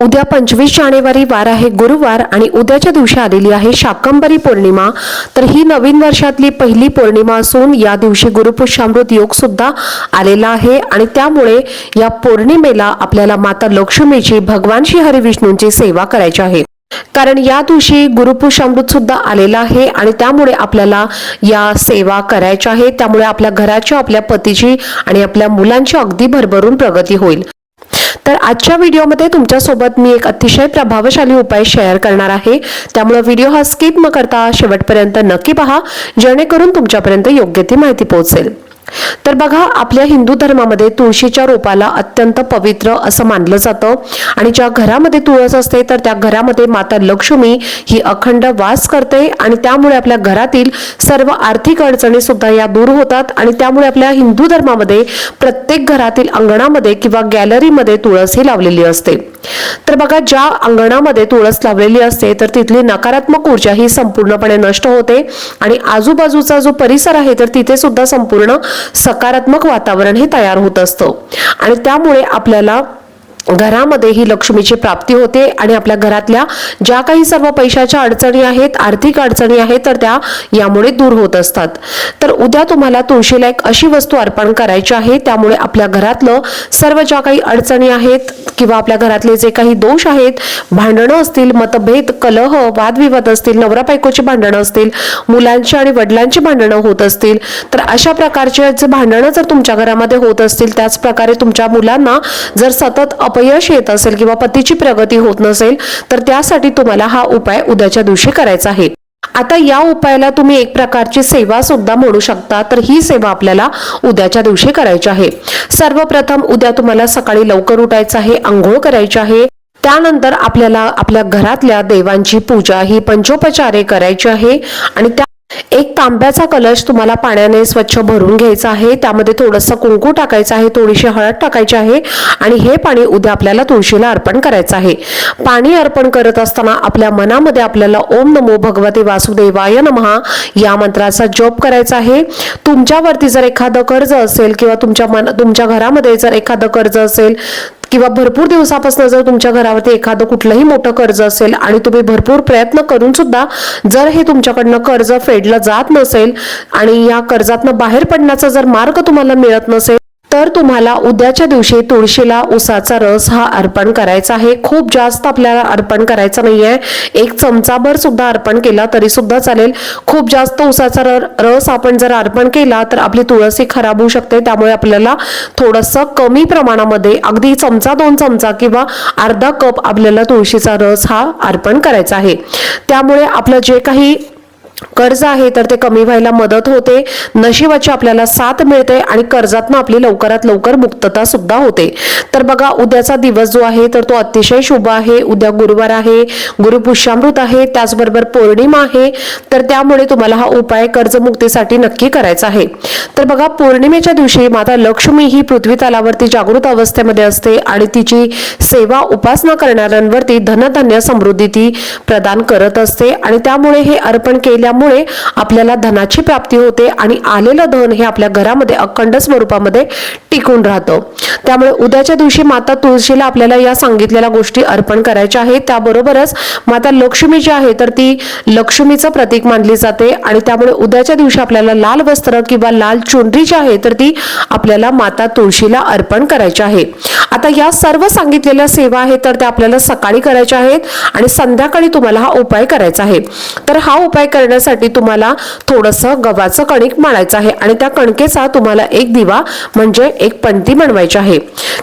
उद्या पंचवीस जानेवारी वार आहे गुरुवार आणि उद्याच्या दिवशी आलेली आहे शाकंबरी पौर्णिमा. तर ही नवीन वर्षातली पहिली पौर्णिमा असून या दिवशी गुरुपुष्यामृत योग सुद्धा आलेला आहे आणि त्यामुळे या पौर्णिमेला आपल्याला माता लक्ष्मीची भगवान श्री हरिविष्णूंची सेवा करायची आहे. कारण या दिवशी गुरुपुषामृत सुद्धा आलेला आहे आणि त्यामुळे आपल्याला या सेवा करायच्या आहे त्यामुळे आपल्या घराची आपल्या पतीची आणि आपल्या मुलांची अगदी भरभरून प्रगती होईल. तर आजच्या व्हिडिओमध्ये तुमच्यासोबत मी एक अतिशय प्रभावशाली उपाय शेअर करणार आहे. त्यामुळे व्हिडिओ हा स्किप न करता शेवटपर्यंत नक्की पहा जेणेकरून तुमच्यापर्यंत योग्य ती माहिती पोहोचेल. तर बघा आपल्या हिंदू धर्मामध्ये तुळशीच्या रोपाला अत्यंत पवित्र असं मानलं जातं. आणि ज्या घरामध्ये तुळस असते तर त्या घरामध्ये माता लक्ष्मी ही अखंड वास करते आणि त्यामुळे आपल्या घरातील सर्व आर्थिक अडचणी सुद्धा या दूर होतात. आणि त्यामुळे आपल्या हिंदू धर्मामध्ये प्रत्येक घरातील अंगणामध्ये किंवा गॅलरीमध्ये तुळस ही लावलेली असते. तर बघा ज्या अंगणामध्ये तुळस लावलेली असते तर तिथली नकारात्मक ऊर्जा ही संपूर्णपणे नष्ट होते. आणि आजूबाजूचा जो परिसर आहे तर तिथे सुद्धा संपूर्ण सकारात्मक वातावरण हे तयार होत असतं. आणि त्यामुळे आपल्याला घरामध्ये ही लक्ष्मीची प्राप्ती होते आणि आपल्या घरातल्या ज्या काही सर्व पैशाच्या अडचणी आहेत आर्थिक अडचणी आहेत तर त्या यामुळे दूर होत असतात. तर उद्या तुम्हाला तुळशीला एक अशी वस्तू अर्पण करायची आहे त्यामुळे आपल्या घरातलं सर्व ज्या काही अडचणी आहेत किंवा आपल्या घरातले जे काही दोष आहेत भांडणं असतील मतभेद कलह वादविवाद असतील नवरा बायकोची भांडणं असतील मुलांची आणि वडिलांची भांडणं होत असतील तर अशा प्रकारचे जे भांडणं जर तुमच्या घरामध्ये होत असतील त्याच प्रकारे तुमच्या मुलांना जर सतत अप अपयश येत असेल किंवा पतीची प्रगती होत नसेल तर त्यासाठी तुम्हाला हा उपाय उद्याच्या दिवशी करायचा आहे. आता या उपायाला तुम्ही एक प्रकारची सेवा सुद्धा म्हणू शकता तर ही सेवा आपल्याला उद्याच्या दिवशी करायची आहे. सर्वप्रथम उद्या तुम्हाला सकाळी लवकर उठायचं आहे आंघोळ करायची आहे. त्यानंतर आपल्याला आपल्या घरातल्या देवांची पूजा ही पंचोपचारे करायची आहे आणि त्या एक तांब्याचा कलश तुम्हाला पाण्याने स्वच्छ भरून घ्यायचा आहे. त्यामध्ये थोडंसं कुंकू टाकायचं आहे थोडीशी हळद टाकायची आहे आणि हे पाणी उद्या आपल्याला तुळशीला अर्पण करायचं आहे. पाणी अर्पण करत असताना आपल्या मनामध्ये आपल्याला ओम नमो भगवते वासुदेवाय नमहा या मंत्राचा जप करायचा आहे. तुमच्यावरती जर एखादं कर्ज असेल किंवा तुमच्या मन तुमच्या घरामध्ये जर एखादं कर्ज असेल किंवा भरपूर दिवसापासून जर तुमच्या घरावरती एखादं कुठलंही मोठं कर्ज असेल आणि तुम्ही भरपूर प्रयत्न करून सुद्धा जर हे तुमच्याकडनं कर्ज फेडलं जात नसेल आणि या कर्जातनं बाहेर पडण्याचा जर मार्ग तुम्हाला मिळत नसेल तर तुम्हाला उद्याच्या दिवशी तुळशीला उसाचा रस हा अर्पण करायचा आहे. खूप जास्त आपल्याला अर्पण करायचा आहे एक चमचाभर सुद्धा अर्पण केला तरी सुद्धा चालेल. खूप जास्त उसाचा र- रस आपण जर अर्पण केला तर आपली तुळसी खराब होऊ शकते. त्यामुळे आपल्याला थोडंसं कमी प्रमाणामध्ये अगदी चमचा दोन चमचा किंवा अर्धा कप आपल्याला तुळशीचा रस हा अर्पण करायचा आहे. त्यामुळे आपलं जे काही कर्ज आहे तर ते कमी व्हायला मदत होते. नशिबाची आपल्याला साथ मिळते आणि कर्जातनं आपली लवकरात लवकर मुक्तता सुद्धा होते. तर बघा उद्याचा दिवस जो आहे तर तो अतिशय शुभ आहे. उद्या गुरुवार आहे गुरुपुष्यामृत आहे त्याचबरोबर पौर्णिमा आहे. तर त्यामुळे तुम्हाला हा उपाय कर्जमुक्तीसाठी नक्की करायचा आहे. तर बघा पौर्णिमेच्या दिवशी माता लक्ष्मी ही पृथ्वी तलावरती जागृत अवस्थेमध्ये असते आणि तिची सेवा उपासना करणाऱ्यांवरती धनधान्य समृद्धी ती प्रदान करत असते आणि त्यामुळे हे अर्पण केल्यामुळे आपल्याला धनाची प्राप्ती होते आणि आलेलं धन हे आपल्या घरामध्ये अखंड स्वरूपामध्ये टिकून राहतं. त्यामुळे उद्याच्या दिवशी माता तुळशीला आपल्याला या सांगितलेल्या गोष्टी अर्पण करायच्या आहेत. त्याबरोबरच माता लक्ष्मी जी आहे तर ती लक्ष्मीचं प्रतीक मानली जाते आणि त्यामुळे उद्याच्या दिवशी आपल्याला लाल वस्त्र किंवा लाल चुनरी जी आहे तर ती आपल्याला माता तुळशीला अर्पण करायची आहे. आता या सर्व सांगितलेल्या सेवा आहेत तर त्या आपल्याला सकाळी करायच्या आहेत आणि संध्याकाळी तुम्हाला हा उपाय करायचा आहे. तर हा उपाय करण्यासाठी तुम्हाला थोडंसं गव्हाचं कणिक मळायचं आहे आणि त्या कणकेचा तुम्हाला एक दिवा म्हणजे एक पंती बनवायची आहे.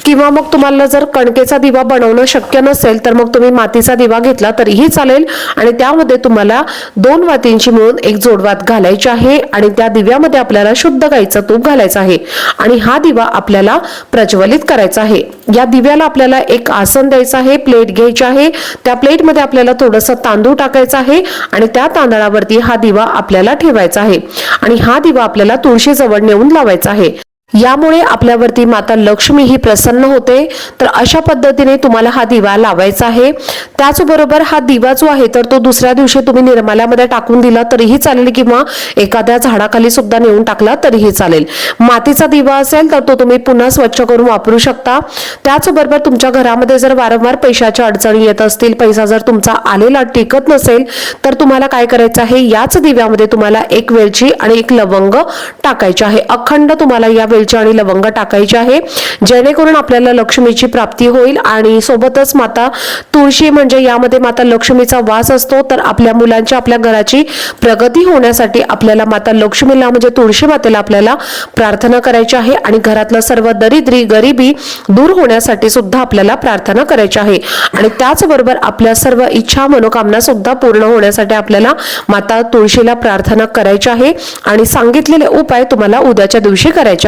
किंवा मग तुम्हाला जर कणकेचा दिवा बनवणं शक्य नसेल तर मग तुम्ही मातीचा दिवा घेतला तरीही चालेल आणि त्यामध्ये तुम्हाला दोन वातींची मिळून एक जोडवात घालायची आहे आणि त्या दिव्यामध्ये आपल्याला शुद्ध गाईचं तूप घालायचं आहे आणि हा दिवा आपल्याला प्रज्वलित करायचा आहे. या दिव्याला आपल्याला एक आसन द्यायचं आहे प्लेट घ्यायची आहे. त्या प्लेटमध्ये आपल्याला थोडंसं तांदूळ टाकायचं आहे आणि त्या तांदळावरती हा दिवा आपल्याला ठेवायचा आहे. आणि हा दिवा आपल्याला तुळशीजवळ नेऊन लावायचा आहे. यामुळे आपल्यावरती माता लक्ष्मी ही प्रसन्न होते. तर अशा पद्धतीने तुम्हाला हा दिवा लावायचा आहे. त्याचबरोबर हा दिवा जो आहे तर तो दुसऱ्या दिवशी तुम्ही निर्माल्यामध्ये टाकून दिला तरीही चालेल किंवा एखाद्या झाडाखाली सुद्धा नेऊन टाकला तरीही चालेल. मातीचा दिवा असेल तर तो तुम्ही पुन्हा स्वच्छ करून वापरू शकता. त्याचबरोबर तुमच्या घरामध्ये जर वारंवार पैशाच्या अडचणी येत असतील पैसा जर तुमचा आलेला टिकत नसेल तर तुम्हाला काय करायचं आहे? याच दिव्यामध्ये तुम्हाला एक वेलची आणि एक लवंग टाकायची आहे. अखंड तुम्हाला या वेलची आणि लवंग टाकायची आहे. जेणेकरून आपल्याला लक्ष्मीची प्राप्ती होईल आणि सोबतच माता तुळशी म्हणजे यामध्ये माता लक्ष्मीचा वास असतो. तर आपल्या मुलांच्या आपल्या घराची प्रगती होण्यासाठी आपल्याला माता लक्ष्मीला म्हणजे तुळशी मातेला आपल्याला प्रार्थना करायची आहे आणि घरातलं सर्व दरिद्री गरिबी दूर होण्यासाठी सुद्धा आपल्याला प्रार्थना करायची आहे. आणि त्याचबरोबर आपल्या सर्व इच्छा मनोकामना सुद्धा पूर्ण होण्यासाठी आपल्याला माता तुळशीला प्रार्थना करायची आहे. आणि सांगितलेले उपाय तुम्हाला उद्याच्या दिवशी करायचे